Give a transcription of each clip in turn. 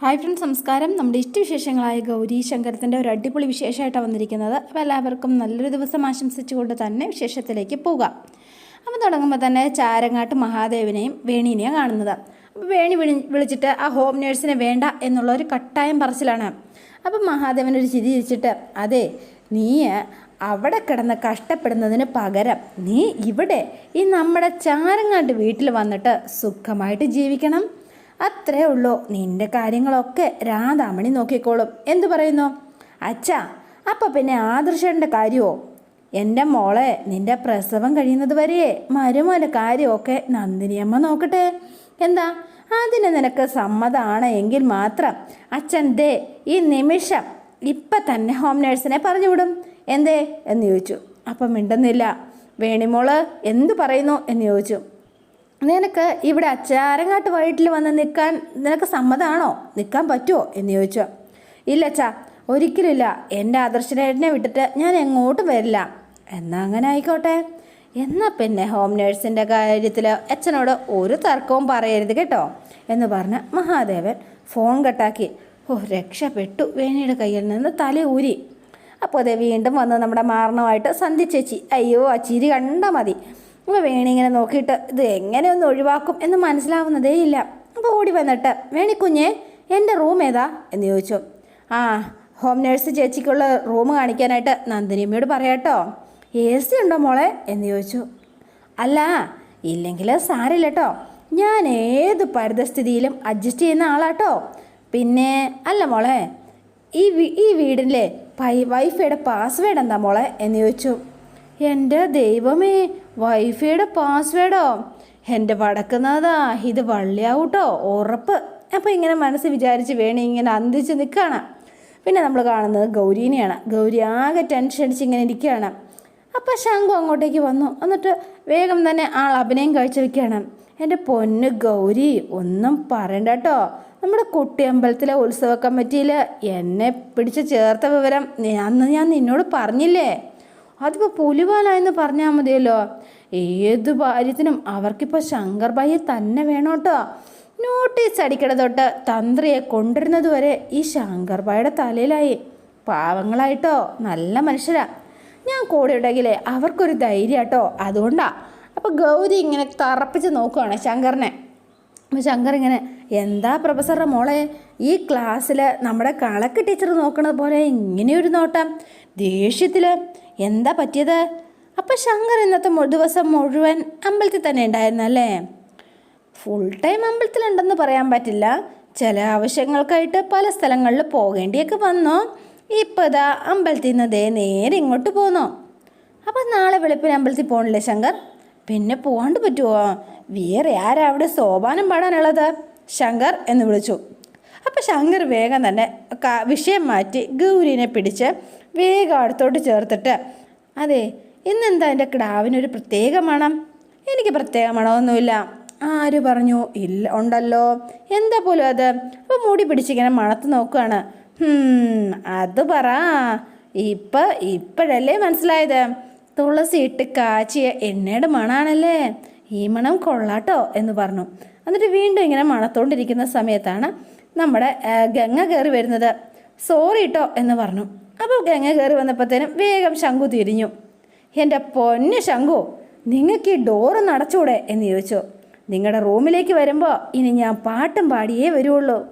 Hi friends നമസ്കാരം. നമ്മുടെ ഇഷ്ടവിശേഷങ്ങളായ ഗൗരി ശങ്കരത്തിന്റെ ഒരു അടിപൊളി വിശേഷമായിട്ടാണ് വന്നിരിക്കുന്നത്. അപ്പോൾ എല്ലാവർക്കും നല്ലൊരു ദിവസം ആശംസിച്ചുകൊണ്ട് തന്നെ വിശേഷത്തിലേക്ക് പോകാം. അപ്പോൾ തുടങ്ങുമ്പോൾ തന്നെ ചാരങ്ങാട്ട് മഹാദേവനെയും വേണീനെയും കാണുന്നത്. അപ്പോൾ വേണി വിളി വിളിച്ചിട്ട് ആ ഹോം നേഴ്സിനെ വേണ്ട എന്നുള്ള ഒരു കട്ടായം പറച്ചിലാണ്. അപ്പം മഹാദേവൻ ഒരു ചിരി ചിരിച്ചിട്ട് അതെ നീ അവിടെ കിടന്ന് കഷ്ടപ്പെടുന്നതിന് പകരം നീ ഇവിടെ ഈ നമ്മുടെ ചാരങ്ങാട്ട് വീട്ടിൽ വന്നിട്ട് സുഖമായിട്ട് ജീവിക്കണം. അത്രേ ഉള്ളൂ. നിന്റെ കാര്യങ്ങളൊക്കെ രാധാമണി നോക്കിക്കോളും. എന്തു പറയുന്നു? അച്ഛാ അപ്പം പിന്നെ ആദർശന്റെ കാര്യമോ? എന്റെ മോളെ നിന്റെ പ്രസവം കഴിയുന്നത് വരെ മരുമോന്റെ കാര്യമൊക്കെ നന്ദിനിയമ്മ നോക്കട്ടെ. എന്താ? അതിന് നിനക്ക് സമ്മതമാണ് എങ്കിൽ മാത്രം അച്ഛൻ ദേ ഈ നിമിഷം ഇപ്പം തന്നെ ഹോം നേഴ്സിനെ പറഞ്ഞു വിടും എന്തേ? എന്ന് ചോദിച്ചു. അപ്പം മിണ്ടുന്നില്ല. വേണിമോൾ എന്തു പറയുന്നു? എന്ന് ചോദിച്ചു. നിനക്ക് ഇവിടെ അച്ചാരങ്ങാട്ട് വീട്ടിൽ വന്ന് നിൽക്കാൻ നിനക്ക് സമ്മതമാണോ നിൽക്കാൻ പറ്റുമോ? എന്ന് ചോദിച്ചു. ഇല്ല അച്ഛാ ഒരിക്കലില്ല എന്റെ ആദർശനേട്ടനെ വിട്ടിട്ട് ഞാൻ എങ്ങോട്ടും വരില്ല. എന്നാൽ അങ്ങനെ ആയിക്കോട്ടെ. എന്നാൽ പിന്നെ ഹോം നേഴ്സിന്റെ കാര്യത്തിൽ അച്ഛനോട് ഒരു തർക്കവും പറയരുത് കേട്ടോ എന്ന് പറഞ്ഞ് മഹാദേവൻ ഫോൺ കട്ടാക്കി ഓ രക്ഷപ്പെട്ടു. വേണിയുടെ കയ്യിൽ നിന്ന് തല ഊരി. അപ്പോൾ അതെ വീണ്ടും വന്ന് നമ്മുടെ മാരണമായിട്ട് സന്ധ്യ ചേച്ചി അയ്യോ ആ ചിരി കണ്ടാൽ മതി. അപ്പോൾ വേണി ഇങ്ങനെ നോക്കിയിട്ട് ഇത് എങ്ങനെ ഒന്ന് ഒഴിവാക്കും എന്ന് മനസ്സിലാവുന്നതേ ഇല്ല. അപ്പോൾ ഓടി വന്നിട്ട് വേണി കുഞ്ഞെ എന്റെ റൂം ഏതാ? എന്ന് ചോദിച്ചു. ആ ഹോം നേഴ്സ് ചേച്ചിക്കുള്ള റൂം കാണിക്കാനായിട്ട് നന്ദിനിയമ്മയോട് പറയാട്ടോ എ സി ഉണ്ടോ മോളെ? എന്ന് ചോദിച്ചു. അല്ല ഇല്ലെങ്കിൽ സാരില്ല കേട്ടോ. ഞാൻ ഏത് പരിതസ്ഥിതിയിലും അഡ്ജസ്റ്റ് ചെയ്യുന്ന ആളാട്ടോ പിന്നെ അല്ല മോളെ ഈ ഈ വീടിന്റെ വൈഫൈയുടെ പാസ്വേഡ് എന്താ മോളെ? എന്ന് ചോദിച്ചു. എന്റെ ദൈവമേ വൈഫൈയുടെ പാസ്വേഡോ? എന്റെ വടക്കുന്നതാ ഇത് വള്ളിയാവൂട്ടോ ഉറപ്പ്. അപ്പോൾ ഇങ്ങനെ മനസ്സ് വിചാരിച്ച് വേണേ ഇങ്ങനെ അന്തിച്ച് നിൽക്കുകയാണ്. പിന്നെ നമ്മൾ കാണുന്നത് ഗൗരീനെയാണ്. ഗൗരി ആകെ ടെൻഷൻ അടിച്ച് ഇങ്ങനെ ഇരിക്കുകയാണ്. അപ്പോൾ ശംഖു അങ്ങോട്ടേക്ക് വന്നു. എന്നിട്ട് വേഗം തന്നെ ആൾ അഭിനയം കാഴ്ചവെക്കുകയാണ്. എന്റെ പൊന്ന് ഗൗരി ഒന്നും പറയണ്ട കേട്ടോ. നമ്മുടെ കുട്ടിയമ്പലത്തിലെ ഉത്സവ കമ്മിറ്റിയിൽ എന്നെ പിടിച്ച് ചേർത്ത വിവരം അന്ന് ഞാൻ നിന്നോട് പറഞ്ഞില്ലേ? അതിപ്പോൾ പുലിവാലായെന്ന് പറഞ്ഞാൽ മതിയല്ലോ. ഏത് കാര്യത്തിനും അവർക്കിപ്പോൾ ശങ്കർ ഭായിയെ തന്നെ വേണോട്ടോ നോട്ടീസ് അടിക്കണ തൊട്ട് തന്ത്രിയെ കൊണ്ടുവരുന്നത് വരെ ഈ ശങ്കർ ഭായിയുടെ തലയിലായി. പാവങ്ങളായിട്ടോ നല്ല മനുഷ്യരാ. ഞാൻ കൂടെ ഉണ്ടെങ്കിലേ അവർക്കൊരു ധൈര്യം കേട്ടോ. അതുകൊണ്ടാ. അപ്പോൾ ഗൗരി ഇങ്ങനെ തറപ്പിച്ച് നോക്കുവാണ് ശങ്കറിനെ. അപ്പോൾ ശങ്കർ ഇങ്ങനെ എന്താ പ്രൊഫസറുടെ മോളെ ഈ ക്ലാസ്സിൽ നമ്മുടെ കളക്ക് ടീച്ചർ നോക്കണത് പോലെ ഇങ്ങനെയൊരു നോട്ടം. ദേഷ്യത്തിൽ എന്താ പറ്റിയത്? അപ്പം ശങ്കർ ഇന്നത്തെ ദിവസം മുഴുവൻ അമ്പലത്തിൽ തന്നെ ഉണ്ടായിരുന്നല്ലേ? ഫുൾ ടൈം അമ്പലത്തിലുണ്ടെന്ന് പറയാൻ പറ്റില്ല. ചില ആവശ്യങ്ങൾക്കായിട്ട് പല സ്ഥലങ്ങളിൽ പോകേണ്ടിയൊക്കെ വന്നു. ഇപ്പോൾ ഇതാ അമ്പലത്തിൽ നിന്ന് ദേ നേരെ ഇങ്ങോട്ട് പോന്നു. അപ്പം നാളെ വെളുപ്പിന് അമ്പലത്തിൽ പോകണില്ലേ ശങ്കർ? പിന്നെ പോകാണ്ട് പറ്റുമോ വേറെ ആരാ അവിടെ സോപാനം പാടാനുള്ളത്? ശങ്കർ എന്ന് വിളിച്ചു. അപ്പം ശങ്കർ വേഗം തന്നെ വിഷയം മാറ്റി ഗൗരീനെ പിടിച്ച് വേഗം അടുത്തോട്ട് ചേർത്തിട്ട് അതെ ഇന്നെന്താ എന്റെ കിടാവിനൊരു പ്രത്യേക മണം? എനിക്ക് പ്രത്യേക മണമൊന്നുമില്ല. ആര് പറഞ്ഞു? ഇല്ല ഉണ്ടല്ലോ. എന്താ പോലും അത്? അപ്പോൾ മൂടി പിടിച്ചിങ്ങനെ മണത്ത് നോക്കുകയാണ് അത് പറ. ഇപ്പം ഇപ്പോഴല്ലേ മനസ്സിലായത്? തുളസി ഇട്ട് കാച്ചിയ എണ്ണയുടെ മണാണല്ലേ? ഈ മണം കൊള്ളാട്ടോ എന്ന് പറഞ്ഞു. എന്നിട്ട് വീണ്ടും ഇങ്ങനെ മണത്തോണ്ടിരിക്കുന്ന സമയത്താണ് നമ്മുടെ ഗംഗ കയറി വരുന്നത്. സോറി കേട്ടോ എന്ന് പറഞ്ഞു. അപ്പോൾ ഗംഗ കയറി വന്നപ്പോഴത്തേനും വേഗം ശംഖു തിരിഞ്ഞു. എന്റെ പൊന്ന് ശംഖു നിങ്ങൾക്ക് ഈ ഡോറ് നടച്ചൂടെ എന്ന് ചോദിച്ചു. നിങ്ങളുടെ റൂമിലേക്ക് വരുമ്പോൾ ഇനി ഞാൻ പാട്ടും പാടിയേ വരുള്ളൂ.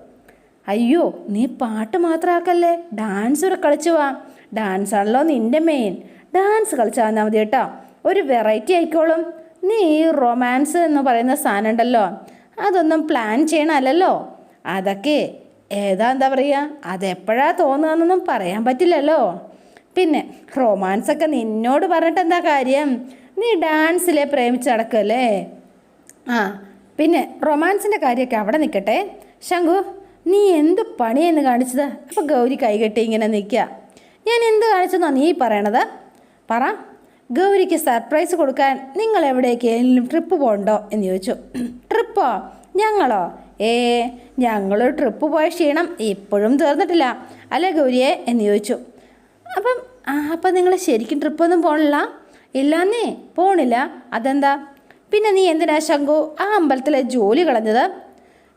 അയ്യോ നീ പാട്ട് മാത്രമാക്കല്ലേ ഡാൻസ് ഒരു കളിച്ചു വാ. ഡാൻസ് ആണല്ലോ നിന്റെ മെയിൻ ഡാൻസ് കളിച്ചാൽ മതി കേട്ടോ. ഒരു വെറൈറ്റി ആയിക്കോളും. നീ ഈ റൊമാൻസ് എന്ന് പറയുന്ന സാധനം ഉണ്ടല്ലോ. അതൊന്നും പ്ലാൻ ചെയ്യണമല്ലോ അതൊക്കെ ഏതാ എന്താ പറയുക അതെപ്പോഴാ തോന്നുകയെന്നൊന്നും പറയാൻ പറ്റില്ലല്ലോ. പിന്നെ റൊമാൻസ് ഒക്കെ നിന്നോട് പറഞ്ഞിട്ട് എന്താ കാര്യം? നീ ഡാൻസിലെ പ്രേമിച്ച് നടക്കല്ലേ? ആ പിന്നെ റൊമാൻസിന്റെ കാര്യമൊക്കെ അവിടെ നിൽക്കട്ടെ. ശങ്കു നീ എന്ത് പണിയെന്ന് കാണിച്ചത്? അപ്പോൾ ഗൗരി കൈകെട്ടി ഇങ്ങനെ നിൽക്കുക. ഞാൻ എന്ത് കാണിച്ചെന്നോ നീ പറയണത്? പറ. ഗൗരിക്ക് സർപ്രൈസ് കൊടുക്കാൻ നിങ്ങൾ എവിടേക്കെങ്കിലും ട്രിപ്പ് പോകണ്ടോ? എന്ന് ചോദിച്ചു. ട്രിപ്പോ? ഞങ്ങളോ? ഏ ഞങ്ങൾ ട്രിപ്പ് പോയ ക്ഷീണം ഇപ്പോഴും തീർന്നിട്ടില്ല. അല്ലേ ഗൗരിയെ? എന്ന് ചോദിച്ചു. അപ്പം അപ്പം നിങ്ങൾ ശരിക്കും ട്രിപ്പൊന്നും പോകണില്ല ഇല്ലാന്നേ പോണില്ല. അതെന്താ? പിന്നെ നീ എന്തിനാ ശങ്കു ആ അമ്പലത്തിലെ ജോലി കളഞ്ഞത്?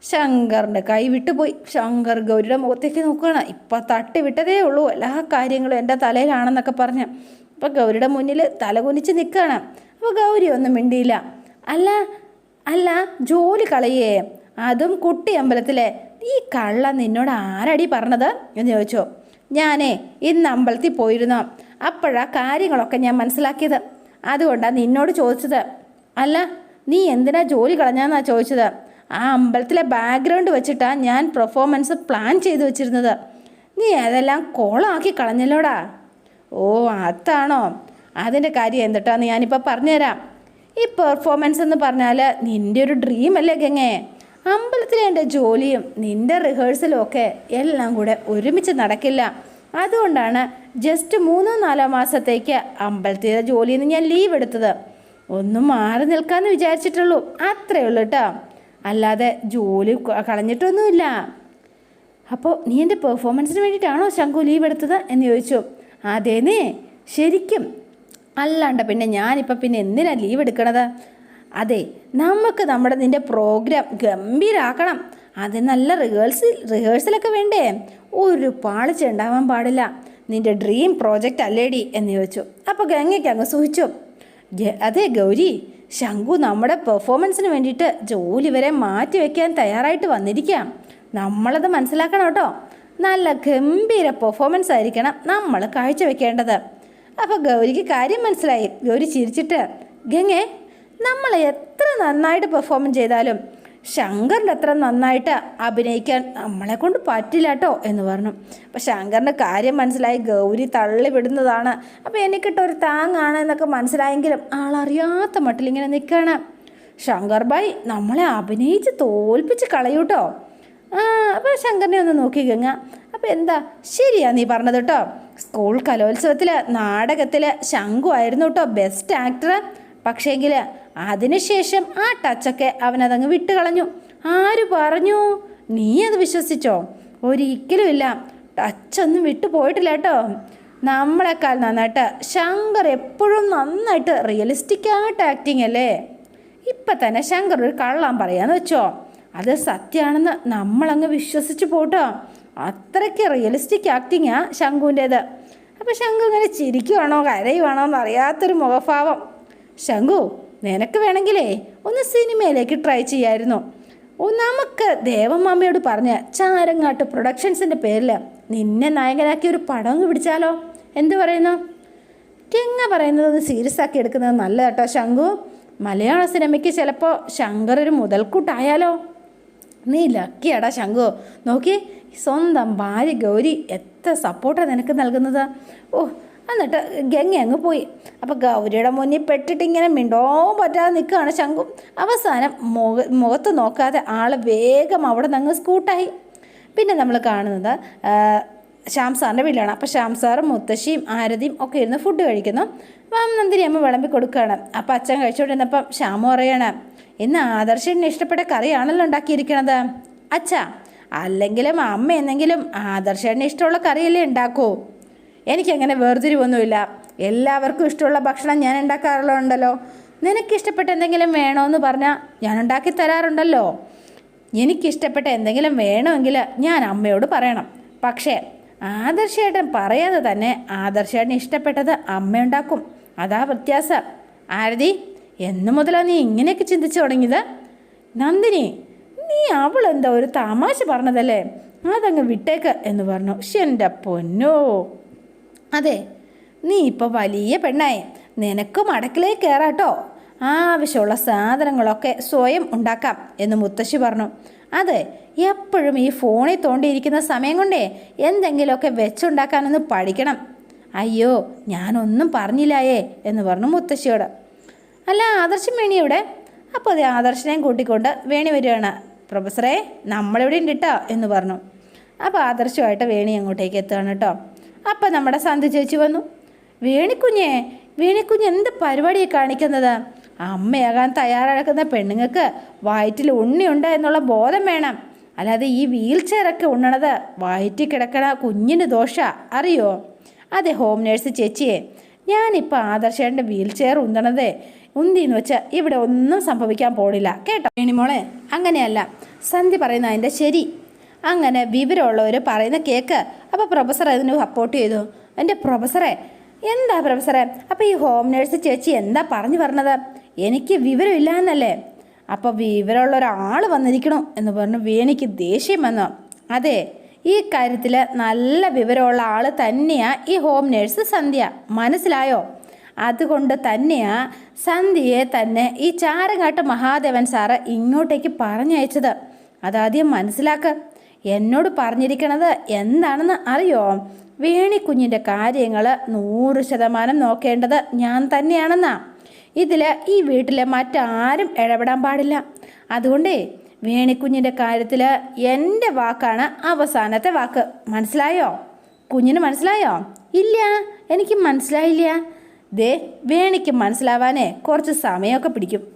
ശങ്കറിന്റെ കൈ വിട്ടുപോയി ശങ്കർ ഗൗരിയുടെ മുഖത്തേക്ക് നോക്കുകയാണ്. ഇപ്പം തട്ടി വിട്ടതേ ഉള്ളൂ. എല്ലാ കാര്യങ്ങളും എന്റെ തലയിലാണെന്നൊക്കെ പറഞ്ഞ്. അപ്പോൾ ഗൗരിയുടെ മുന്നിൽ തലകുനിച്ച് നിൽക്കുകയാണ് അപ്പോൾ ഗൗരി ഒന്നും മിണ്ടിയില്ല. അല്ല അല്ല ജോലി കളയേ. അതും കുട്ടി അമ്പലത്തിലെ ഈ കള്ള നിന്നോട് ആരടി പറഞ്ഞത്? എന്ന് ചോദിച്ചോ. ഞാനേ ഇന്ന് അമ്പലത്തിൽ പോയിരുന്നു. അപ്പോഴാ കാര്യങ്ങളൊക്കെ ഞാൻ മനസ്സിലാക്കിയത്. അതുകൊണ്ടാണ് നിന്നോട് ചോദിച്ചത്. അല്ല നീ എന്തിനാ ജോലി കളഞ്ഞാന്നാ ചോദിച്ചത്? ആ അമ്പലത്തിലെ ബാക്ക്ഗ്രൗണ്ട് വെച്ചിട്ടാ ഞാൻ പെർഫോമൻസ് പ്ലാൻ ചെയ്തു വെച്ചിരുന്നത്. നീ അതെല്ലാം കോളാക്കി കളഞ്ഞല്ലോടാ? ഓ അതാണോ അതിന്റെ കാര്യം എന്തിട്ടാന്ന് ഞാനിപ്പോൾ പറഞ്ഞുതരാം. ഈ പെർഫോമൻസ് എന്ന് പറഞ്ഞാൽ നിന്റെ ഒരു ഡ്രീം അല്ലേ ഗംഗേ? അമ്പലത്തിലെ എന്റെ ജോലിയും നിന്റെ റിഹേഴ്സലും ഒക്കെ എല്ലാം കൂടെ ഒരുമിച്ച് നടക്കില്ല. അതുകൊണ്ടാണ് ജസ്റ്റ് മൂന്നോ നാലോ മാസത്തേക്ക് അമ്പലത്തിലെ ജോലിയിൽ നിന്ന് ഞാൻ ലീവ് എടുത്തത്. ഒന്നും മാറി നിൽക്കാമെന്ന് വിചാരിച്ചിട്ടുള്ളൂ. അത്രയേ ഉള്ളൂ കേട്ടോ അല്ലാതെ ജോലി കളഞ്ഞിട്ടൊന്നുമില്ല. അപ്പോൾ നീ എന്റെ പെർഫോമൻസിന് വേണ്ടിയിട്ടാണോ ശംഖു ലീവ് എടുത്തത് എന്ന് ചോദിച്ചു. അതേന്നേ. ശരിക്കും. അല്ലാണ്ട് പിന്നെ ഞാനിപ്പോൾ പിന്നെ എന്തിനാണ് ലീവ് എടുക്കണത്? അതെ നമുക്ക് നമ്മുടെ നിന്റെ പ്രോഗ്രാം ഗംഭീരാക്കണം. അതിന് നല്ല റിഹേഴ്സൽ റിഹേഴ്സലൊക്കെ വേണ്ടേ? ഒരു പാളിച്ച ഉണ്ടാവാൻ പാടില്ല. നിന്റെ ഡ്രീം പ്രോജക്റ്റ് അല്ലേടി എന്ന് ചോദിച്ചു. അപ്പോൾ ഗംഗയ്ക്ക് അങ്ങ് സൂഹിച്ചു അതെ ഗൗരി ശംഖു നമ്മുടെ പെർഫോമൻസിന് വേണ്ടിയിട്ട് ജോലി വരെ മാറ്റി വയ്ക്കാൻ തയ്യാറായിട്ട് വന്നിരിക്കാം നമ്മളത് മനസ്സിലാക്കണം കേട്ടോ. നല്ല ഗംഭീര പെർഫോമൻസ് ആയിരിക്കണം നമ്മൾ കാഴ്ചവെക്കേണ്ടത്. അപ്പോൾ ഗൗരിക്ക് കാര്യം മനസ്സിലായി. ഗൗരി ചിരിച്ചിട്ട് ഗംഗേ നമ്മൾ എത്ര നന്നായിട്ട് പെർഫോം ചെയ്താലും ശങ്കറിന്റെ അത്ര നന്നായിട്ട് അഭിനയിക്കാൻ നമ്മളെ കൊണ്ട് പറ്റില്ല കേട്ടോ എന്ന് പറഞ്ഞു. അപ്പം ശങ്കറിന്റെ കാര്യം മനസ്സിലായി ഗൗരി തള്ളി വിടുന്നതാണ്. അപ്പോൾ എനിക്കിട്ടൊരു താങ്ങാണ് എന്നൊക്കെ മനസ്സിലായെങ്കിലും ആളറിയാത്ത മട്ടിൽ ഇങ്ങനെ നിൽക്കുകയാണ് ശങ്കർ ഭായ് നമ്മളെ അഭിനയിച്ച് തോൽപ്പിച്ച് കളയൂട്ടോ. ആ അപ്പോൾ ശങ്കറിനെ ഒന്ന് നോക്കി കങ്ങ അപ്പോൾ എന്താ ശരിയാ നീ പറഞ്ഞത് കേട്ടോ. സ്കൂൾ കലോത്സവത്തിൽ നാടകത്തിൽ ശങ്കു ആയിരുന്നു കേട്ടോ ബെസ്റ്റ് ആക്ടർ പക്ഷേങ്കിൽ അതിനുശേഷം ആ ടച്ചൊക്കെ അവനതങ്ങ് വിട്ടുകളഞ്ഞു. ആര് പറഞ്ഞു? നീ അത് വിശ്വസിച്ചോ? ഒരിക്കലും ഇല്ല. ടച്ചൊന്നും വിട്ടു പോയിട്ടില്ല കേട്ടോ. നമ്മളെക്കാൾ നന്നായിട്ട് ശങ്കർ എപ്പോഴും നന്നായിട്ട് റിയലിസ്റ്റിക് ആയിട്ട് ആക്ടിങ് അല്ലേ? ഇപ്പം തന്നെ ശങ്കർ ഒരു കള്ളം പറയാന്ന് വെച്ചോ. അത് സത്യമാണെന്ന് നമ്മളങ്ങ് വിശ്വസിച്ച് പോട്ടോ. അത്രയ്ക്ക് റിയലിസ്റ്റിക് ആക്ടിങ്ങാ ശങ്കുവിന്റേത്. അപ്പോൾ ശങ്കു ഇങ്ങനെ ചിരിക്കുവാണോ കരയുവാണോ എന്നറിയാത്തൊരു മുഖഭാവം. ശംഖു നിനക്ക് വേണമെങ്കിലേ ഒന്ന് സിനിമയിലേക്ക് ട്രൈ ചെയ്യായിരുന്നു. ഓ നമുക്ക് ദേവമാമയോട് പറഞ്ഞ ചാരങ്ങാട്ട് പ്രൊഡക്ഷൻസിന്റെ പേരിൽ നിന്നെ നായകനാക്കി ഒരു പടം പിടിച്ചാലോ? എന്ത് പറയുന്നു? തെങ്ങ പറയുന്നത് ഒന്ന് സീരിയസ് ആക്കി എടുക്കുന്നത് നല്ല കേട്ടോ ശംഖു. മലയാള സിനിമയ്ക്ക് ചിലപ്പോൾ ശങ്കർ ഒരു മുതൽക്കൂട്ടായാലോ? നീ ലക്കിയാടാ ശങ്കു നോക്കി സ്വന്തം ഭാര്യ ഗൗരി എത്ര സപ്പോർട്ടാണ് നിനക്ക് നൽകുന്നത്? ഓ എന്നിട്ട് ഗംഗ അങ്ങ് പോയി. അപ്പോൾ ഗൗരിയുടെ മുന്നിൽ പെട്ടിട്ട് ഇങ്ങനെ മിണ്ടോ പറ്റാതെ നിൽക്കുകയാണ് ശംഖു. അവസാനം മുഖ മുഖത്ത് നോക്കാതെ ആൾ വേഗം അവിടെ നിന്ന് അങ്ങ് സ്കൂട്ടായി. പിന്നെ നമ്മൾ കാണുന്നത് ശ്യാം സാറിന്റെ വീട്ടിലാണ്. അപ്പോൾ ശ്യാം സാറും മുത്തശ്ശിയും ആരതിയും ഒക്കെ ഇരുന്ന് ഫുഡ് കഴിക്കുന്നു. അപ്പം നന്ദിനി അമ്മ വിളമ്പി കൊടുക്കുകയാണ്. അപ്പം അച്ഛൻ കഴിച്ചുകൊണ്ടിരുന്നപ്പം ശ്യാമു പറയാണ് ഇന്ന് ആദർശിനെ ഇഷ്ടപ്പെട്ട കറിയാണല്ലോ ഉണ്ടാക്കിയിരിക്കണത്? അച്ഛാ അല്ലെങ്കിലും അമ്മ എന്നെങ്കിലും ആദർശന് ഇഷ്ടമുള്ള കറിയല്ലേ ഉണ്ടാക്കൂ. എനിക്കങ്ങനെ വേർതിരിവൊന്നുമില്ല. എല്ലാവർക്കും ഇഷ്ടമുള്ള ഭക്ഷണം ഞാൻ ഉണ്ടാക്കാറുള്ളതുണ്ടല്ലോ. നിനക്കിഷ്ടപ്പെട്ട എന്തെങ്കിലും വേണമെന്ന് പറഞ്ഞാൽ ഞാൻ ഉണ്ടാക്കി തരാറുണ്ടല്ലോ. എനിക്കിഷ്ടപ്പെട്ട എന്തെങ്കിലും വേണമെങ്കിൽ ഞാൻ അമ്മയോട് പറയണം. പക്ഷേ ആദർശേട്ടൻ പറയാതെ തന്നെ ആദർശേട്ടൻ ഇഷ്ടപ്പെട്ടത് അമ്മ ഉണ്ടാക്കും. അതാ വ്യത്യാസം. ആരതി എന്നു മുതലാണ് നീ ഇങ്ങനെയൊക്കെ ചിന്തിച്ചു തുടങ്ങിയത്? നന്ദിനി നീ അവളെന്താ ഒരു തമാശ പറഞ്ഞതല്ലേ? അതങ്ങ് വിട്ടേക്ക് എന്ന് പറഞ്ഞു. എന്റെ പൊന്നോ. അതെ നീ ഇപ്പോൾ വലിയ പെണ്ണായി. നിനക്കും അടുക്കളയിൽ കയറാട്ടോ ആവശ്യമുള്ള സാധനങ്ങളൊക്കെ സ്വയം ഉണ്ടാക്കാം എന്ന് മുത്തശ്ശി പറഞ്ഞു. അതെ എപ്പോഴും ഈ ഫോണിൽ തോണ്ടിയിരിക്കുന്ന സമയം കൊണ്ടേ എന്തെങ്കിലുമൊക്കെ വെച്ചുണ്ടാക്കാനൊന്ന് പഠിക്കണം. അയ്യോ ഞാനൊന്നും പറഞ്ഞില്ലായേ എന്ന് പറഞ്ഞു മുത്തശ്ശിയോട്. അല്ല ആദർശം വേണി ഇവിടെ അപ്പോൾ അതെ ആദർശനെയും കൂട്ടിക്കൊണ്ട് വേണി വരികയാണ്. പ്രൊഫസറെ നമ്മളിവിടെ ഉണ്ട് എന്ന് പറഞ്ഞു. അപ്പോൾ ആദർശമായിട്ട് വേണി അങ്ങോട്ടേക്ക് എത്തുകയാണ് കേട്ടോ അപ്പം നമ്മുടെ സന്ധി ചേച്ചി വന്നു. വേണിക്കുഞ്ഞെ വേണിക്കുഞ്ഞ് എന്ത് പരിപാടിയാണ് കാണിക്കുന്നത്? അമ്മയാകാൻ തയ്യാറെടുക്കുന്ന പെണ്ണുങ്ങൾക്ക് വയറ്റിൽ ഉണ്ണിയുണ്ട് എന്നുള്ള ബോധം വേണം. അല്ലാതെ ഈ വീൽ ചെയറൊക്കെ ഉണ്ണണത് വയറ്റിൽ കിടക്കണ കുഞ്ഞിന് ദോഷ അറിയോ? അതെ ഹോം നേഴ്സ് ചേച്ചിയെ. ഞാനിപ്പോൾ ആദർശേന്റെ വീൽ ചെയർ ഉന്തണതേ. ഉന്തിന്ന് വെച്ചാൽ ഇവിടെ ഒന്നും സംഭവിക്കാൻ പോണില്ല. കേട്ടോ? വേണിമോളെ അങ്ങനെയല്ല. സന്ധി പറയുന്ന അതിന്റെ ശരി. അങ്ങനെ വിവരമുള്ളവർ പറയുന്ന കേക്ക്. അപ്പോൾ പ്രൊഫസർ അതിന് സപ്പോർട്ട് ചെയ്തു. എന്റെ പ്രൊഫസറെ എന്താ പ്രൊഫസറെ അപ്പോൾ ഈ ഹോം നേഴ്സ് ചേച്ചി എന്താ പറഞ്ഞു പറഞ്ഞത്? എനിക്ക് വിവരമില്ല എന്നല്ലേ അപ്പോൾ വിവരമുള്ള ഒരാൾ വന്നിരിക്കണോ എന്ന് പറഞ്ഞു വേണിക്ക് ദേഷ്യം വന്നു. അതെ ഈ കാര്യത്തിൽ നല്ല വിവരമുള്ള ആൾ തന്നെയാണ് ഈ ഹോം നേഴ്സ് സന്ധ്യ. മനസ്സിലായോ? അതുകൊണ്ട് തന്നെയാണ് സന്ധ്യയെ തന്നെ ഈ ചാരങ്ങാട്ട് മഹാദേവൻ സാറ് ഇങ്ങോട്ടേക്ക് പറഞ്ഞയച്ചത്. അതാദ്യം മനസ്സിലാക്ക. എന്നോട് പറഞ്ഞിരിക്കണത് എന്താണെന്ന് അറിയോ? വേണിക്കുഞ്ഞിന്റെ കാര്യങ്ങൾ നൂറ് ശതമാനം നോക്കേണ്ടത് ഞാൻ തന്നെയാണെന്നാ. ഇതിൽ ഈ വീട്ടിലെ മറ്റാരും ഇടപെടാൻ പാടില്ല. അതുകൊണ്ടേ വേണിക്കുഞ്ഞിന്റെ കാര്യത്തിൽ എന്റെ വാക്കാണ് അവസാനത്തെ വാക്ക്. മനസ്സിലായോ? കുഞ്ഞിന് മനസ്സിലായോ? ഇല്ല എനിക്ക് മനസ്സിലായില്ല. ദേ വേണിക്ക് മനസ്സിലാവാനേ കുറച്ച് സമയമൊക്കെ പിടിക്കും.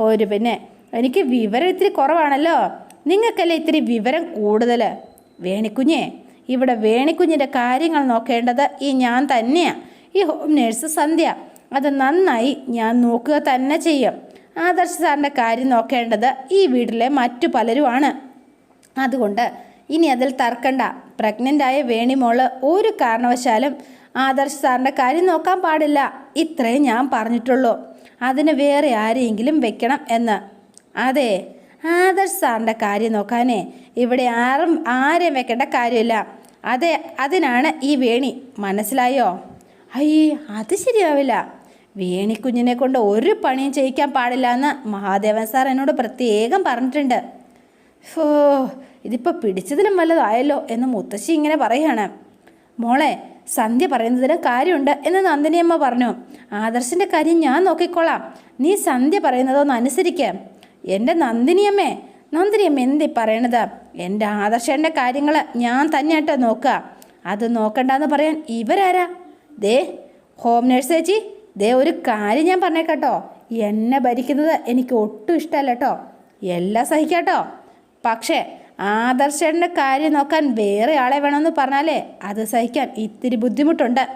ഒരു പിന്നെ എനിക്ക് വിവരം ഇത്തിരി കുറവാണല്ലോ. നിങ്ങൾക്കല്ലേ ഇത്തിരി വിവരം കൂടുതൽ വേണിക്കുഞ്ഞേ ഇവിടെ വേണിക്കുഞ്ഞിന്റെ കാര്യങ്ങൾ നോക്കേണ്ടത് ഈ ഞാൻ തന്നെയാണ് ഈ ഹോം നേഴ്സ് സന്ധ്യ അത് നന്നായി ഞാൻ നോക്കുക തന്നെ ചെയ്യും. ആദർശ് സാറിന്റെ കാര്യം നോക്കേണ്ടത് ഈ വീട്ടിലെ മറ്റു പലരുമാണ്. അതുകൊണ്ട് ഇനി അതിൽ തർക്കണ്ട. പ്രഗ്നന്റായ വേണിമോൾ ഒരു കാരണവശാലും ആദർശ് സാറിന്റെ കാര്യം നോക്കാൻ പാടില്ല. ഇത്രയും ഞാൻ പറഞ്ഞിട്ടുള്ളൂ. അതിന് വേറെ ആരെയെങ്കിലും വെക്കണം എന്ന്. അതെ ആദർശ് സാറിന്റെ കാര്യം നോക്കാനേ ഇവിടെ ആരും ആരെയും വെക്കേണ്ട കാര്യമില്ല. അതെ അതിനാണ് ഈ വേണി. മനസ്സിലായോ? അയ്യേ അത് ശരിയാവില്ല. വേണിക്കുഞ്ഞിനെ കൊണ്ട് ഒരു പണിയും ചെയ്യിക്കാൻ പാടില്ല എന്ന് മഹാദേവൻ സാർ എന്നോട് പ്രത്യേകം പറഞ്ഞിട്ടുണ്ട്. ഫോ ഇതിപ്പോൾ പിടിച്ചതിലും വല്ലതായല്ലോ എന്ന് മുത്തശ്ശി ഇങ്ങനെ പറയാണ്. മോളെ സന്ധ്യ പറയുന്നതിന് കാര്യമുണ്ട് എന്ന് നന്ദിനിയമ്മ പറഞ്ഞു. ആദർശിന്റെ കാര്യം ഞാൻ നോക്കിക്കോളാം. നീ സന്ധ്യ പറയുന്നതൊന്ന് അനുസരിക്കുക എന്റെ നന്ദിനിയമ്മേ നന്ദിനിയമ്മ എന്തേ പറയണത്? എന്റെ ആദർശന്റെ കാര്യങ്ങൾ ഞാൻ തന്നെയാട്ടോ നോക്കുക. അത് നോക്കണ്ടെന്ന് പറയാൻ ഇവരാരാ? ദേ ഹോം നേഴ്സ് ചേച്ചി ദേ ഒരു കാര്യം ഞാൻ പറഞ്ഞേക്കാട്ടോ. എന്നെ ഭരിക്കുന്നത് എനിക്ക് ഒട്ടും ഇഷ്ടമല്ല കേട്ടോ. എല്ലാം സഹിക്കാട്ടോ. പക്ഷേ ആദർശന്റെ കാര്യം നോക്കാൻ വേറെ ആളെ വേണമെന്ന് പറഞ്ഞാലേ അത് സഹിക്കാൻ ഇത്തിരി ബുദ്ധിമുട്ടുണ്ട്.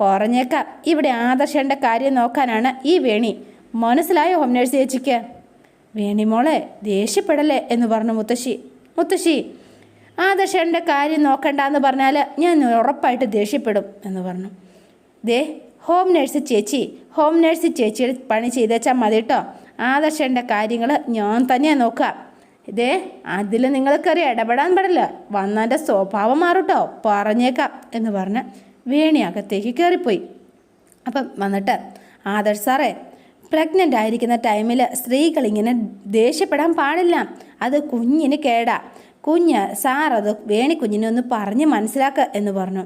പറഞ്ഞേക്കാം ഇവിടെ ആദർശന്റെ കാര്യം നോക്കാനാണ് ഈ വേണി. മനസ്സിലായോ ഹോം നേഴ്സ് ചേച്ചിക്ക്? വേണിമോളെ ദേഷ്യപ്പെടല്ലേ എന്ന് പറഞ്ഞു മുത്തശ്ശി. മുത്തശ്ശി ആദർശന്റെ കാര്യം നോക്കണ്ടെന്ന് പറഞ്ഞാൽ ഞാൻ ഉറപ്പായിട്ട് ദേഷ്യപ്പെടും എന്ന് പറഞ്ഞു. ദേ ഹോം നേഴ്സ് ചേച്ചി ഹോം നേഴ്സ് ചേച്ചിയുടെ പണി ചെയ്തേച്ചാൽ മതി കേട്ടോ ആദർശന്റെ കാര്യങ്ങൾ ഞാൻ തന്നെയാണ് നോക്കുക ഇതേ അതിൽ നിങ്ങൾക്കറിയാം ഇടപെടാൻ പാടില്ല. വന്നതിന്റെ സ്വഭാവം മാറൂട്ടോ പറഞ്ഞേക്കാം എന്ന് പറഞ്ഞ് വേണി അകത്തേക്ക് കയറിപ്പോയി. അപ്പം വന്നിട്ട് ആദർശ് സാറേ പ്രഗ്നന്റ് ആയിരിക്കുന്ന ടൈമിൽ സ്ത്രീകൾ ഇങ്ങനെ ദേഷ്യപ്പെടാൻ പാടില്ല. അത് കുഞ്ഞിന് കേടാ. കുഞ്ഞ് സാർ അത് വേണിക്കുഞ്ഞിനെ ഒന്ന് പറഞ്ഞ് മനസ്സിലാക്കുക എന്ന് പറഞ്ഞു.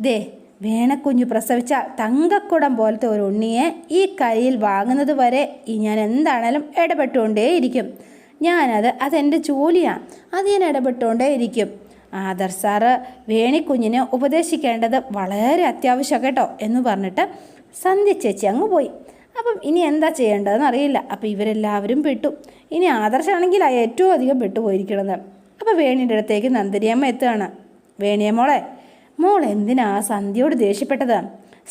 ദേ വേണക്കുഞ്ഞ് പ്രസവിച്ച തങ്കക്കുടം പോലത്തെ ഒരു ഉണ്ണിയെ ഈ കൈയിൽ വാങ്ങുന്നത് വരെ ഈ ഞാൻ എന്താണേലും ഇടപെട്ടുകൊണ്ടേയിരിക്കും. ഞാനത് അതെന്റെ ജോലിയാണ് അത് ഞാൻ ഇടപെട്ടുകൊണ്ടേയിരിക്കും. ആദർ സാറ് വേണിക്കുഞ്ഞിനെ ഉപദേശിക്കേണ്ടത് വളരെ അത്യാവശ്യം കേട്ടോ എന്ന് പറഞ്ഞിട്ട് സന്ധ്യ ചേച്ചി അങ്ങ് പോയി. അപ്പം ഇനി എന്താ ചെയ്യേണ്ടതെന്ന് അറിയില്ല. അപ്പം ഇവരെല്ലാവരും പെട്ടു. ഇനി ആദർശാണെങ്കിൽ ഏറ്റവും അധികം പെട്ടുപോയിരിക്കണത്. അപ്പോൾ വേണിയുടെ അടുത്തേക്ക് നന്ദിനിയമ്മ എത്തുകയാണ്. വേണിയ മോളെ മോൾ എന്തിനാ സന്ധ്യയോട് ദേഷ്യപ്പെട്ടത്?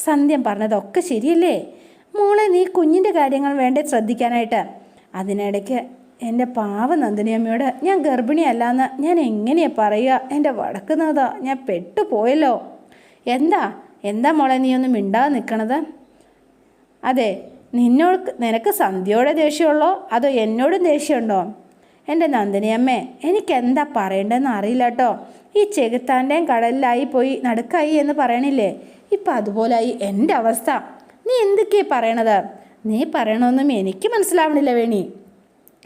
സന്ധ്യം പറഞ്ഞതൊക്കെ ശരിയല്ലേ? മോളെ നീ കുഞ്ഞിന്റെ കാര്യങ്ങൾ വേണ്ടേ ശ്രദ്ധിക്കാനായിട്ട്? അതിനിടയ്ക്ക് എന്റെ പാവ നന്ദിനിയമ്മയോട് ഞാൻ ഗർഭിണിയല്ലാന്ന് ഞാൻ എങ്ങനെയാ പറയുക? എന്റെ വടക്കുന്നതാ ഞാൻ പെട്ടുപോയല്ലോ. എന്താ? എന്താ മോളെ നീ ഒന്ന് മിണ്ടാതെ നിൽക്കണത്? അതെ നിന്നോട് നിനക്ക് സന്ധ്യയോടെ ദേഷ്യമുള്ളോ? അതോ എന്നോടും ദേഷ്യമുണ്ടോ? എന്റെ നന്ദിനിയമ്മേ എനിക്കെന്താ പറയേണ്ടതെന്ന് അറിയില്ല കേട്ടോ ഈ ചെകുത്താന്റെയും കടലിലായി പോയി നടുക്കായി എന്ന് പറയണില്ലേ? ഇപ്പം അതുപോലായി എന്റെ അവസ്ഥ. നീ എന്തൊക്കെയാ പറയണത്? നീ പറയണമെന്നും എനിക്ക് മനസ്സിലാവണില്ല വേണി.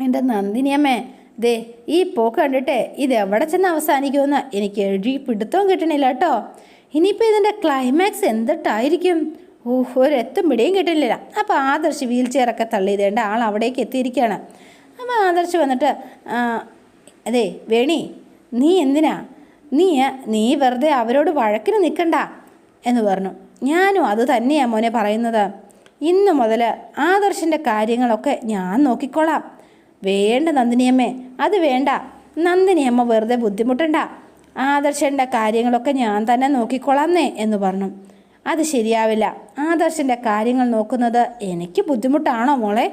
എന്റെ നന്ദിനിയമ്മേ ദേ ഈ പോക്ക് കണ്ടിട്ടേ ഇത് എവിടെ ചെന്ന് അവസാനിക്കുമെന്ന് എനിക്ക് എഴുതി പിടുത്തവും കിട്ടണില്ല കേട്ടോ ഇനിയിപ്പോൾ ഇതിന്റെ ക്ലൈമാക്സ് എന്തിട്ടായിരിക്കും? ഓഹ് ഒരെത്തും പിടിയും കിട്ടില്ല. അപ്പോൾ ആദർശ് വീൽ ചെയറൊക്കെ തള്ളിയതേണ്ട ആൾ അവിടേക്ക് എത്തിയിരിക്കുകയാണ് അപ്പോൾ ആദർശ് വന്നിട്ട് "ആ, അതെ വേണി നീ എന്തിനാ? നീ നീ വെറുതെ അവരോട് വഴക്കിന് നിൽക്കണ്ട എന്ന് പറഞ്ഞു. ഞാനും അത് തന്നെയാണ് മോനെ പറയുന്നത്. ഇന്നു മുതൽ ആദർശിന്റെ കാര്യങ്ങളൊക്കെ ഞാൻ നോക്കിക്കോളാം. വേണ്ട നന്ദിനിയമ്മേ അത് വേണ്ട. നന്ദിനിയമ്മ വെറുതെ ബുദ്ധിമുട്ടണ്ട. ആദർശന്റെ കാര്യങ്ങളൊക്കെ ഞാൻ തന്നെ നോക്കിക്കോളാം എന്ന് പറഞ്ഞു. അത് ശരിയാവില്ല. ആദർശന്റെ കാര്യങ്ങൾ നോക്കുന്നത് എനിക്ക് ബുദ്ധിമുട്ടാണോ മോളെ?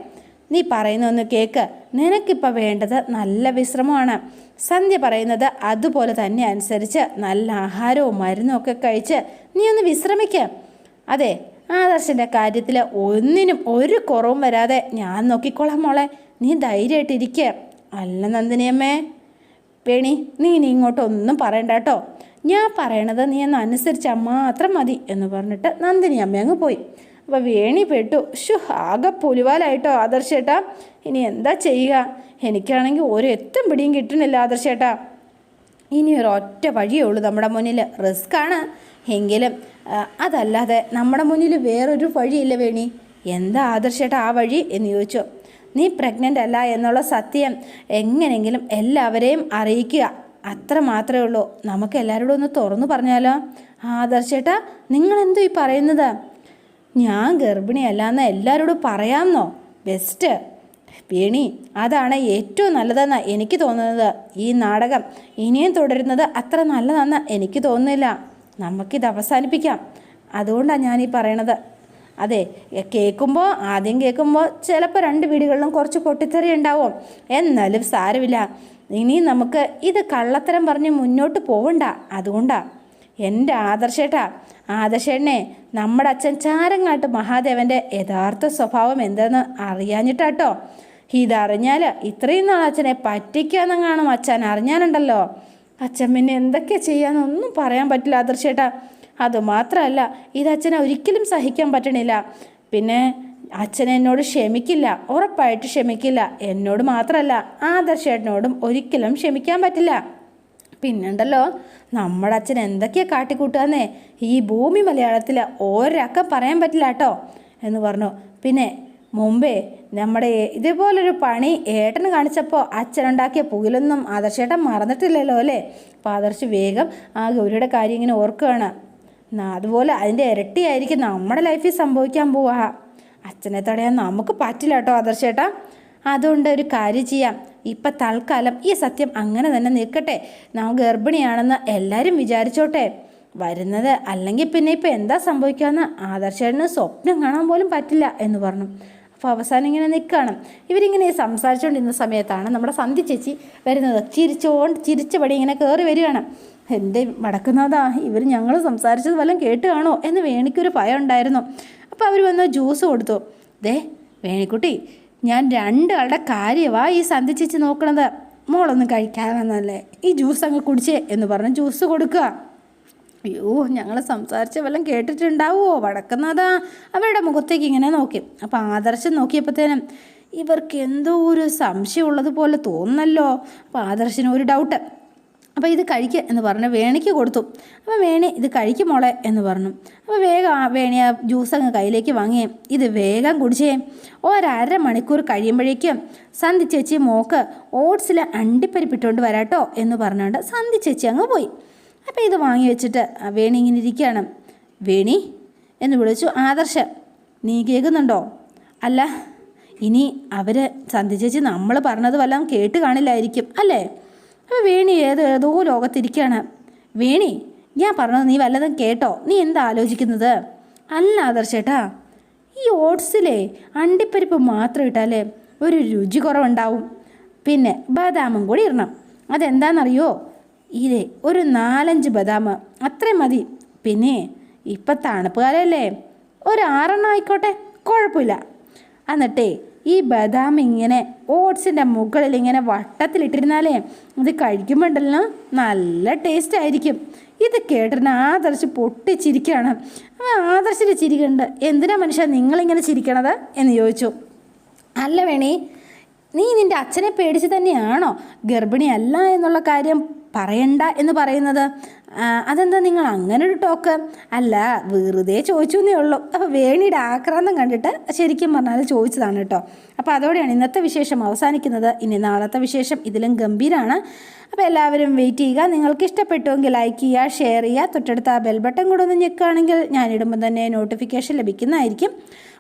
നീ പറയുന്നൊന്ന് കേക്ക്. നിനക്കിപ്പോൾ വേണ്ടത് നല്ല വിശ്രമമാണ്. സന്ധ്യ പറയുന്നത് അതുപോലെ തന്നെ അനുസരിച്ച് നല്ല ആഹാരവും മരുന്നും ഒക്കെ കഴിച്ച് നീ ഒന്ന് വിശ്രമിക്ക. അതെ ആദർശന്റെ കാര്യത്തിൽ ഒന്നിനും ഒരു കുറവും വരാതെ ഞാൻ നോക്കിക്കോളാം മോളെ. നീ ധൈര്യമായിട്ടിരിക്കുക അല്ല നന്ദിനിയമ്മേ. പേണി നീ നീ ഇങ്ങോട്ടൊന്നും പറയണ്ട കേട്ടോ. ഞാൻ പറയണത് നീ ഒന്ന് അനുസരിച്ചാൽ മാത്രം മതി എന്ന് പറഞ്ഞിട്ട് നന്ദിനി അമ്മ അങ്ങ് പോയി. അപ്പോൾ വേണി പെട്ടു. ഷു ആകെ പുലിവാലായിട്ടോ ആദർശേട്ടാ. ഇനി എന്താ ചെയ്യുക? എനിക്കാണെങ്കിൽ ഒരു എത്തും പിടിയും കിട്ടണില്ല ആദർശേട്ടാ. ഇനി ഒരു ഒറ്റ വഴിയേ ഉള്ളൂ നമ്മുടെ മുന്നിൽ. റിസ്ക്കാണ് എങ്കിലും അതല്ലാതെ നമ്മുടെ മുന്നിൽ വേറൊരു വഴിയില്ല വേണി. എന്താ ആദർശേട്ടാ ആ വഴി എന്ന് ചോദിച്ചു. നീ പ്രഗ്നന്റ് അല്ല എന്നുള്ള സത്യം എങ്ങനെയെങ്കിലും എല്ലാവരെയും അറിയിക്കുക. അത്ര മാത്രമേ ഉള്ളൂ. നമുക്ക് എല്ലാവരോടും ഒന്ന് തുറന്നു പറഞ്ഞാലോ? ആദർശേട്ടാ നിങ്ങൾ എന്തോ ഈ പറയുന്നത്? ഞാൻ ഗർഭിണിയല്ലാന്ന് എല്ലാവരോടും പറയാമെന്നോ? ബെസ്റ്റ് വേണി അതാണ് ഏറ്റവും നല്ലതെന്ന് എനിക്ക് തോന്നുന്നത്. ഈ നാടകം ഇനിയും തുടരുന്നത് അത്ര നല്ലതെന്ന് എനിക്ക് തോന്നുന്നില്ല. നമുക്കിത് അവസാനിപ്പിക്കാം. അതുകൊണ്ടാണ് ഞാനീ പറയണത്. അതെ കേൾക്കുമ്പോൾ ആദ്യം കേൾക്കുമ്പോൾ ചിലപ്പോൾ രണ്ട് വീടുകളിലും കുറച്ച് പൊട്ടിത്തെറി ഉണ്ടാവും. എന്നാലും സാരമില്ല. ഇനി നമുക്ക് ഇത് കള്ളത്തരം പറഞ്ഞ് മുന്നോട്ട് പോവണ്ട. അതുകൊണ്ടാ എന്റെ ആദർശേട്ടാ ആദർശേട്ടനെ നമ്മുടെ അച്ഛൻ ചാരങ്ങാട്ട് മഹാദേവന്റെ യഥാർത്ഥ സ്വഭാവം എന്തെന്ന് അറിയാഞ്ഞിട്ടാട്ടോ ഇതറിഞ്ഞാൽ ഇത്രയും നാൾ അച്ഛനെ കാണും അച്ഛൻ അറിഞ്ഞാലുണ്ടല്ലോ. അച്ഛൻ പിന്നെ എന്തൊക്കെ ചെയ്യാന്നൊന്നും പറയാൻ പറ്റില്ല ആദർശേട്ടാ. അതുമാത്രമല്ല ഇത് അച്ഛനെ ഒരിക്കലും സഹിക്കാൻ പറ്റണില്ല. പിന്നെ അച്ഛൻ എന്നോട് ക്ഷമിക്കില്ല ഉറപ്പായിട്ട് ക്ഷമിക്കില്ല. എന്നോട് മാത്രമല്ല ആദർശേട്ടനോടും ഒരിക്കലും ക്ഷമിക്കാൻ പറ്റില്ല. പിന്നുണ്ടല്ലോ നമ്മുടെ അച്ഛൻ എന്തൊക്കെയാ കാട്ടിക്കൂട്ടുകയെന്നേ ഈ ഭൂമി മലയാളത്തിൽ ഒരക്കം പറയാൻ പറ്റില്ല കേട്ടോ എന്ന് പറഞ്ഞു. പിന്നെ മുമ്പേ നമ്മുടെ ഇതേപോലൊരു പണി ഏട്ടന് കാണിച്ചപ്പോൾ അച്ഛനുണ്ടാക്കിയ പുകിലൊന്നും ആദർശേട്ടൻ മറന്നിട്ടില്ലല്ലോ അല്ലേ? അപ്പോൾ ആദർശ് വേഗം ആ ഗൗരിയുടെ കാര്യം ഇങ്ങനെ ഓർക്കുകയാണ്. അതുപോലെ അതിന്റെ ഇരട്ടിയായിരിക്കും നമ്മുടെ ലൈഫിൽ സംഭവിക്കാൻ പോവാ. അച്ഛനെ തടയാൻ നമുക്ക് പറ്റില്ല കേട്ടോ ആദർശേട്ടാ. അതുകൊണ്ട് ഒരു കാര്യം ചെയ്യാം. ഇപ്പം തൽക്കാലം ഈ സത്യം അങ്ങനെ തന്നെ നിൽക്കട്ടെ. നാം ഗർഭിണിയാണെന്ന് എല്ലാവരും വിചാരിച്ചോട്ടെ. വരുന്നത് അല്ലെങ്കിൽ പിന്നെ ഇപ്പം എന്താ സംഭവിക്കാമെന്ന് ആദർശേട്ടന് സ്വപ്നം കാണാൻ പോലും പറ്റില്ല എന്ന് പറഞ്ഞു. അപ്പോൾ അവസാനം ഇങ്ങനെ നിൽക്കുകയാണ് ഇവരിങ്ങനെ സംസാരിച്ചുകൊണ്ടിരുന്ന സമയത്താണ് നമ്മുടെ സന്ധി ചേച്ചി വരുന്നത്. ചിരിച്ചോണ്ട് ചിരിച്ചപടി ഇങ്ങനെ കയറി വരികയാണ്. എന്റെ മടക്കുന്നതാ ഇവർ ഞങ്ങൾ സംസാരിച്ചത് വല്ലതും കേട്ട് കാണോ? എന്ന് വേണിക്കൊരു ഭയം ഉണ്ടായിരുന്നു. അപ്പോൾ അവർ വന്ന് ജ്യൂസ് കൊടുത്തു. ദേ വേണിക്കുട്ടി ഞാൻ രണ്ടാളുടെ കാര്യമാ ഈ സന്ധിച്ചിച്ച് ചേച്ചി നോക്കണത്. മോളൊന്നും കഴിക്കാമെന്നല്ലേ ഈ ജ്യൂസ് അങ്ങ് കുടിച്ചേ എന്ന് പറഞ്ഞ് ജ്യൂസ് കൊടുക്കുക. അയ്യോ ഞങ്ങൾ സംസാരിച്ച വല്ലതും കേട്ടിട്ടുണ്ടാവുമോ വടക്കുന്നതാ അവരുടെ മുഖത്തേക്ക് ഇങ്ങനെ നോക്കി. അപ്പോൾ ആദർശം നോക്കിയപ്പോഴത്തേനും ഇവർക്ക് എന്തോ ഒരു സംശയം ഉള്ളതുപോലെ തോന്നല്ലോ അപ്പോൾ ഒരു ഡൗട്ട് അപ്പോൾ ഇത് കഴിക്കുക എന്ന് പറഞ്ഞു. വേണിക്ക് കൊടുത്തു. അപ്പോൾ വേണി ഇത് കഴിക്കും മോളെ എന്ന് പറഞ്ഞു. അപ്പോൾ വേഗം വേണി ആ ജ്യൂസ് അങ്ങ് കയ്യിലേക്ക് വാങ്ങിയേ ഇത് വേഗം കുടിച്ചേ. ഒരര മണിക്കൂർ കഴിയുമ്പോഴേക്കും സന്ധി ചേച്ചി മോക്ക് ഓട്സിൽ അണ്ടിപ്പരിപ്പിട്ടുകൊണ്ട് വരാട്ടോ എന്ന് പറഞ്ഞുകൊണ്ട് സന്ധി ചേച്ചി അങ്ങ് പോയി. അപ്പോൾ ഇത് വാങ്ങി വെച്ചിട്ട് വേണി ഇങ്ങനെ ഇരിക്കുകയാണ് വേണി എന്ന് വിളിച്ചു. ആദർശ നീ കേൾക്കുന്നുണ്ടോ? അല്ല ഇനി അവർ സന്ധി ചേച്ചി നമ്മൾ പറഞ്ഞത് വല്ലതും കേട്ട് കാണില്ലായിരിക്കും അല്ലേ? അപ്പോൾ വേണി ഏത് ഏതോ ലോകത്തിരിക്കുകയാണ് വേണി ഞാൻ പറഞ്ഞത് നീ വല്ലതും കേട്ടോ? നീ എന്താ ആലോചിക്കുന്നത്? അല്ല ആദർശേട്ടാ ഈ ഓട്സിലെ അണ്ടിപ്പരിപ്പ് മാത്രം ഇട്ടാലേ ഒരു രുചി കുറവുണ്ടാവും. പിന്നെ ബദാമും കൂടി ഇടണം. അതെന്താണെന്നറിയോ ഇതേ ഒരു നാലഞ്ച് ബദാം അത്രയും മതി. പിന്നെ ഇപ്പം തണുപ്പ് കാലമല്ലേ ഒരു ആറെണ്ണം ആയിക്കോട്ടെ കുഴപ്പമില്ല. എന്നിട്ടേ ഈ ബദാം ഇങ്ങനെ ഓട്സിന്റെ മുകളിൽ ഇങ്ങനെ വട്ടത്തിലിട്ടിരുന്നാലേ ഇത് കഴിക്കുമ്പോണ്ടല്ലോ നല്ല ടേസ്റ്റ് ആയിരിക്കും ഇത് കേട്ടിന് ആദർശ് പൊട്ടിച്ചിരിക്കുകയാണ്. ആദർശിന്റെ ചിരിക്കുന്നുണ്ട് എന്തിനാ മനുഷ്യ നിങ്ങളിങ്ങനെ ചിരിക്കണത് എന്ന് ചോദിച്ചു. അല്ല വേണി നീ നിന്റെ അച്ഛനെ പേടിച്ച് തന്നെയാണോ ഗർഭിണിയല്ല എന്നുള്ള കാര്യം പറയണ്ട എന്ന് പറയുന്നത്? അതെന്താ നിങ്ങൾ അങ്ങനെ ഒരു ടോക്ക്? അല്ല വെറുതെ ചോദിച്ചു എന്നേ ഉള്ളൂ. അപ്പോൾ വേണിയുടെ ആക്രാന്തം കണ്ടിട്ട് ശരിക്കും പറഞ്ഞാൽ ചോദിച്ചതാണ് കേട്ടോ. അപ്പോൾ അതോടെയാണ് ഇന്നത്തെ വിശേഷം അവസാനിക്കുന്നത്. ഇനി നാളത്തെ വിശേഷം ഇതിലും ഗംഭീരമാണ് അപ്പോൾ എല്ലാവരും വെയിറ്റ് ചെയ്യുക. നിങ്ങൾക്ക് ഇഷ്ടപ്പെട്ടുവെങ്കിൽ ലൈക്ക് ചെയ്യുക ഷെയർ ചെയ്യുക. തൊട്ടടുത്ത ആ ബെൽ ബട്ടൺ കൂടെ ഒന്ന് ഞെക്കുകയാണെങ്കിൽ ഞാനിടുമ്പോൾ തന്നെ നോട്ടിഫിക്കേഷൻ ലഭിക്കുന്നതായിരിക്കും.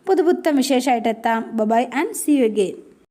പുതുപുത്തം വിശേഷമായിട്ട് എത്താം. Bye and see you again